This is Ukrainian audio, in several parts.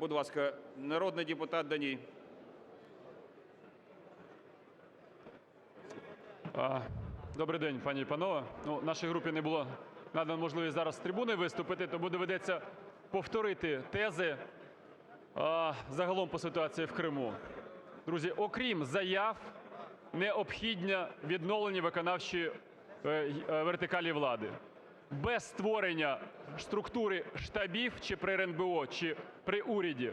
Будь ласка, народний депутат Даній. Добрий день, пані і панове. Ну, нашій групі не було надано можливість зараз з трибуни виступити, тому доведеться повторити тези а, загалом по ситуації в Криму. Друзі, окрім заяв, необхідне відновлення виконавчої е, е, вертикалі влади. Без створення структури штабів чи при РНБО, чи при уряді е,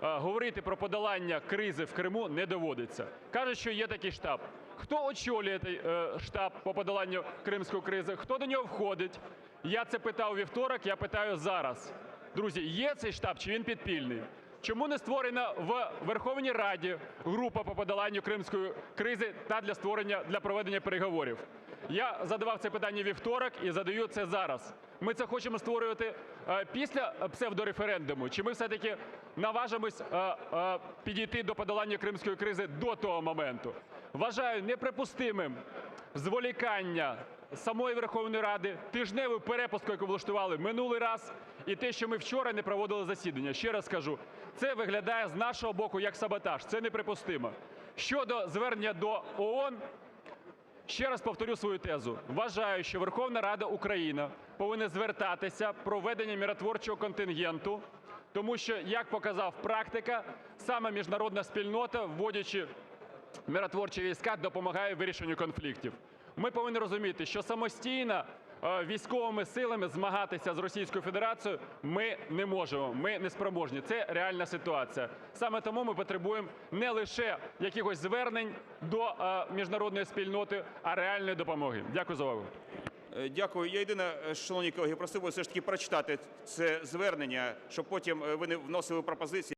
говорити про подолання кризи в Криму не доводиться. Кажуть, що є такий штаб. Хто очолює цей е, штаб по подоланню кримської кризи? Хто до нього входить? Я це питав вівторок, я питаю зараз. Друзі, є цей штаб чи він підпільний? Чому не створена в Верховній Раді група по подоланню кримської кризи та для створення для проведення переговорів? Я задавав це питання вівторок і задаю це зараз. Ми це хочемо створювати е, після псевдореферендуму, чи ми все-таки наважимось е, е, підійти до подолання кримської кризи до того моменту? Вважаю неприпустимим зволікання самої Верховної Ради, тижневу перепустку, яку влаштували минулий раз, і те, що ми вчора не проводили засідання. Ще раз кажу, це виглядає з нашого боку як саботаж. Це неприпустимо. Щодо звернення до ООН, Ще раз повторю свою тезу. Вважаю, що Верховна Рада України повинна звертатися про введення миротворчого контингенту, тому що, як показав практика, саме міжнародна спільнота, вводячи миротворчі війська, допомагає вирішенню конфліктів. Ми повинні розуміти, що самостійно е, військовими силами змагатися з Російською Федерацією ми не можемо, ми не спроможні. Це реальна ситуація. Саме тому ми потребуємо не лише якихось звернень до е, міжнародної спільноти, а реальної допомоги. Дякую за увагу. Е, Дякую. Я єдине, шановні колеги, просив би все ж таки прочитати це звернення, щоб потім ви не вносили пропозиції.